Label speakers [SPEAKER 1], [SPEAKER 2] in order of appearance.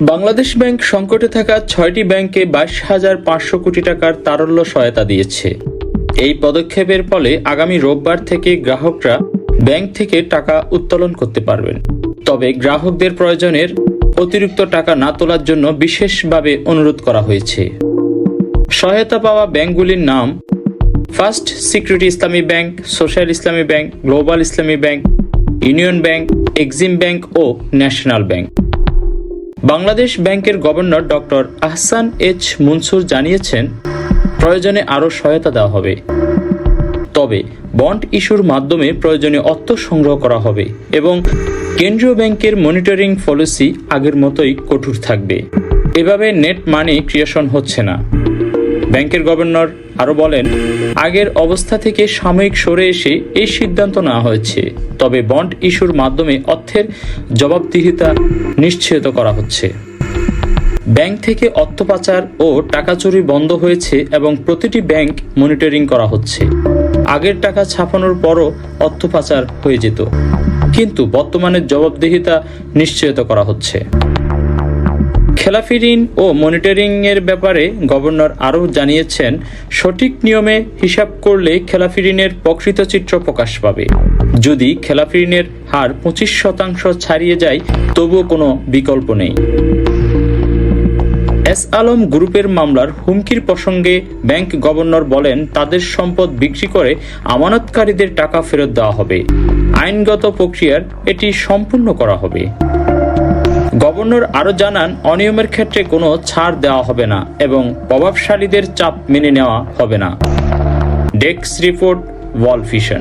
[SPEAKER 1] Bangladesh bank সংকটে থাকা ছয়টি ব্যাংকে বাইশ হাজার পাঁচশো কোটি টাকার তারল্য সহায়তা দিয়েছে। এই পদক্ষেপের ফলে আগামী রোববার থেকে গ্রাহকরা ব্যাংক থেকে টাকা উত্তোলন করতে পারবেন। তবে গ্রাহকদের প্রয়োজনের অতিরিক্ত টাকা না তোলার জন্য বিশেষভাবে অনুরোধ করা হয়েছে। সহায়তা পাওয়া ব্যাংকগুলির নাম first security Islami bank, social Islami bank, global Islami bank, union bank, Exim bank ও ন্যাশনাল ব্যাংক। বাংলাদেশ ব্যাংকের governor doctor Ahsan H Mansur জানিয়েছেন, প্রয়োজনে আরও সহায়তা দেওয়া হবে। তবে বন্ড ইস্যুর মাধ্যমে প্রয়োজনে অর্থ সংগ্রহ করা হবে এবং কেন্দ্রীয় ব্যাংকের মনিটরিং পলিসি আগের মতোই কঠোর থাকবে। এভাবে নেট মানি ক্রিয়েশন হচ্ছে না। ব্যাংকের গভর্নর আরও বলেন, আগের অবস্থা থেকে সাময়িক সরে এসে এই সিদ্ধান্ত নেওয়া হয়েছে। তবে বন্ড ইস্যুর মাধ্যমে অর্থের জবাবদিহিতা নিশ্চিত করা হচ্ছে। ব্যাংক থেকে অর্থ পাচার ও টাকা চুরি বন্ধ হয়েছে এবং প্রতিটি ব্যাংক মনিটরিং করা হচ্ছে। আগের টাকা ছাপানোর পরও অর্থ পাচার হয়ে যেত। কিন্তু বর্তমানে জবাবদিহিতা নিশ্চিত করা হচ্ছে। খেলাফি ঋণ ও মনিটরিং এর ব্যাপারে গভর্নর আরও জানিয়েছেন, সঠিক নিয়মে হিসাব করলে খেলাফি ঋণের প্রকৃত চিত্র প্রকাশ পাবে। যদি খেলাফি ঋণের হার পঁচিশ শতাংশ ছাড়িয়ে যায়, তবুও কোনো বিকল্প নেই। এস আলম গ্রুপের মামলার হুমকির প্রসঙ্গে ব্যাংক গভর্নর বলেন, তাদের সম্পদ বিক্রি করে আমানতকারীদের টাকা ফেরত দেওয়া হবে। আইনগত প্রক্রিয়ার এটি সম্পূর্ণ করা হবে। গভর্নর আরও জানান, অনিয়মের ক্ষেত্রে কোনো ছাড় দেওয়া হবে না এবং প্রভাবশালীদের চাপ মেনে নেওয়া হবে না। ডেক্স রিপোর্ট, ওয়াল ফিশন।